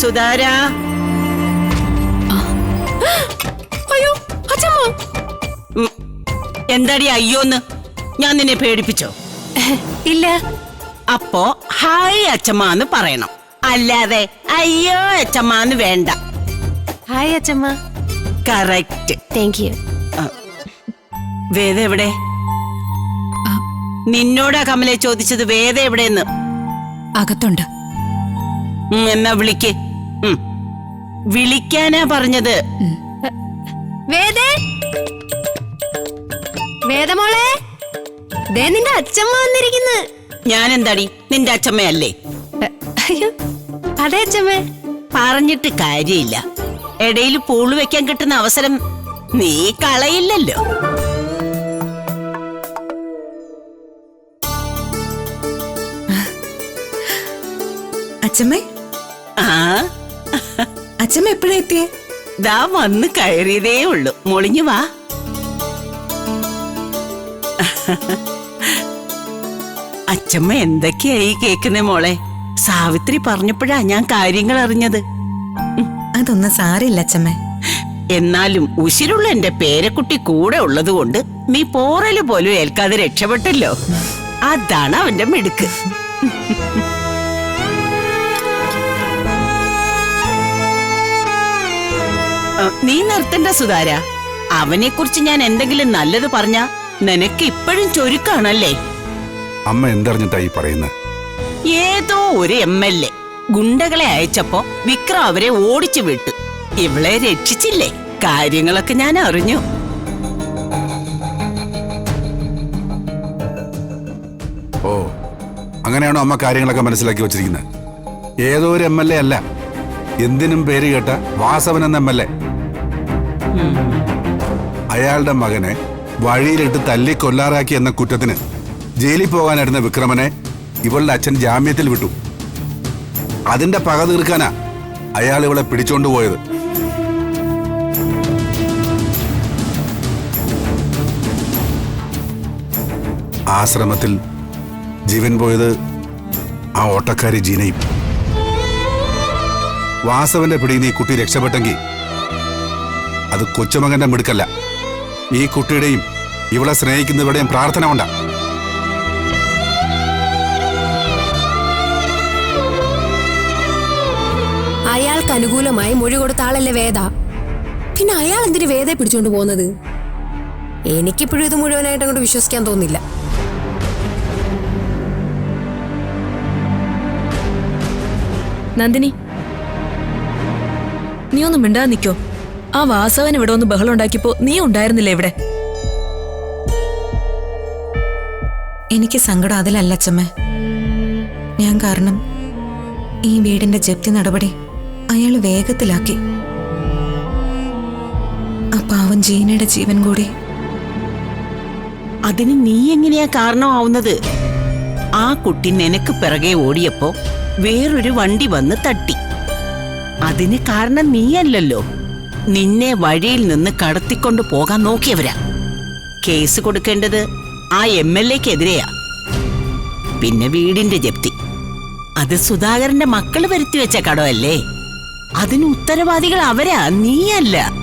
സുധാര. അയ്യോ അച്ഛമ്മ. എന്താടി അയ്യോന്ന്? ഞാൻ നിന്നെ പേടിപ്പിച്ചോ? ഇല്ല. അപ്പോ ഹായ് അച്ഛമ്മന്ന് പറയണം. അല്ലാതെ അയ്യോ അച്ഛമ്മന്ന് വേണ്ട. ഹായ് അച്ഛമ്മ. കറക്റ്റ്. താങ്ക് യു വേദ എവിടെ? നിന്നോടാ കമലെ ചോദിച്ചത് വേദ എവിടെന്ന് അകത്തുണ്ട്. എന്നാ വിളിക്ക്. വിളിക്കാനാ പറഞ്ഞത്. വേദേ. വേദമോളെ. ദേ നിന്റെ അച്ഛമ്മ വന്നിരിക്കുന്നു. ഞാൻ എന്താടി നിന്റെ അച്ഛമ്മയല്ലേ? അയ്യോ അതെ അച്ഛമ്മേ. പറഞ്ഞിട്ട് കാര്യമില്ല. ഇടയിൽ പൂൾ വെക്കാൻ കിട്ടുന്ന അവസരം നീ കളയില്ലല്ലോ. അച്ഛമ്മേ. ആ? അച്ഛമ്മ എപ്പോഴാ എത്തിയേ? ദാ വന്ന് കയറിയതേ ഉള്ളു. മൊളിഞ്ഞു വാ. അച്ഛമ്മ എന്തൊക്കെയായി കേക്കുന്നേ മോളെ? സാവിത്രി പറഞ്ഞപ്പോഴാ ഞാൻ കാര്യങ്ങൾ അറിഞ്ഞത്. അതൊന്നും സാരില്ല അച്ഛമ്മേ എന്നാലും ഉശിരുള്ള എന്റെ പേരക്കുട്ടി കൂടെ ഉള്ളതുകൊണ്ട് നീ പോറൽ പോലും ഏൽക്കാതെ രക്ഷപ്പെട്ടല്ലോ. അതാണ് അവന്റെ മിടുക്ക്. നീ നിർത്തണ്ട സുതാര. അവനെ കുറിച്ച് ഞാൻ എന്തെങ്കിലും നല്ലത് പറഞ്ഞ നിനക്ക് ഇപ്പോഴും ചൊരുക്കാണല്ലേ? അമ്മ എന്തറിഞ്ഞിട്ടായി പറയുന്നത് ഏതോ ഒരു എം എൽ എ ഗുണ്ടകളെ അയച്ചപ്പോ വിക്രം അവരെ ഓടിച്ചു വിട്ടു. ഇവളെ രക്ഷിച്ചില്ലേ? കാര്യങ്ങളൊക്കെ ഞാൻ അറിഞ്ഞു. ഓ അങ്ങനെയാണോ അമ്മ കാര്യങ്ങളൊക്കെ മനസ്സിലാക്കി വെച്ചിരിക്കുന്നത് ഏതോ ഒരു എം എൽ എ അല്ല. എന്തിനും പേര് കേട്ട വാസവൻ എന്ന എം എൽ എ. അയാളുടെ മകനെ വഴിയിലിട്ട് തല്ലി കൊല്ലാറാക്കി എന്ന കുറ്റത്തിന് ജയിലിൽ പോകാനായിരുന്ന വിക്രമനെ ഇവളുടെ അച്ഛൻ ജാമ്യത്തിൽ വിട്ടു. അതിന്റെ പക തീർക്കാനാ അയാൾ ഇവളെ പിടിച്ചോണ്ട് പോയത്. ആശ്രമത്തിൽ ജീവൻ പോയത് ആ ഓട്ടക്കാരി ജീനയും. വാസവന്റെ പിടിയിൽ നിന്ന് ഈ കുട്ടി രക്ഷപ്പെട്ടെങ്കിൽ അത് കൊച്ചുമകന്റെ മിടുക്കല്ല. ഈ കുട്ടിയുടെയും ഇവളെ സ്നേഹിക്കുന്നവരുടെയും പ്രാർത്ഥന കൊണ്ടാ. അയാൾക്ക് അനുകൂലമായി മൊഴി കൊടുത്ത ആളല്ലേ വേദ? പിന്നെ അയാൾ എന്തിനു വേദയെ പിടിച്ചോണ്ട് പോകുന്നത്? എനിക്കിപ്പോഴും ഇത് മുഴുവനായിട്ട് അങ്ങോട്ട് വിശ്വസിക്കാൻ തോന്നില്ല. നന്ദിനി. നീ ഒന്നും മിണ്ടാ നിക്കോ? ആ വാസവൻ ഇവിടെ ഒന്ന് ബഹളം ഉണ്ടാക്കിയപ്പോ നീ ഉണ്ടായിരുന്നില്ലേ ഇവിടെ? എനിക്ക് സങ്കടം അതിലല്ല അച്ഛമ്മേ. ഞാൻ കാരണം ഈ വീടിന്റെ ജപ്തി നടപടി അയാൾ വേഗത്തിലാക്കി. ആ പാവം ജീനയുടെ ജീവൻ കൂടി. അതിന് നീ എങ്ങനെയാ കാരണമാവുന്നത്? ആ കുട്ടി നിനക്ക് പിറകെ ഓടിയപ്പോ വേറൊരു വണ്ടി വന്ന് തട്ടി. അതിന് കാരണം നീയല്ലല്ലോ. നിന്നെ വഴിയിൽ നിന്ന് കടത്തിക്കൊണ്ട് പോകാൻ നോക്കിയവരാ. കേസ് കൊടുക്കേണ്ടത് ആ എം എൽ എക്കെതിരെയാ. പിന്നെ വീടിന്റെ ജപ്തി. അത് സുധാകരന്റെ മക്കൾ വരുത്തിവെച്ച കടമല്ലേ? അതിന് ഉത്തരവാദികൾ അവരാ നീയല്ല.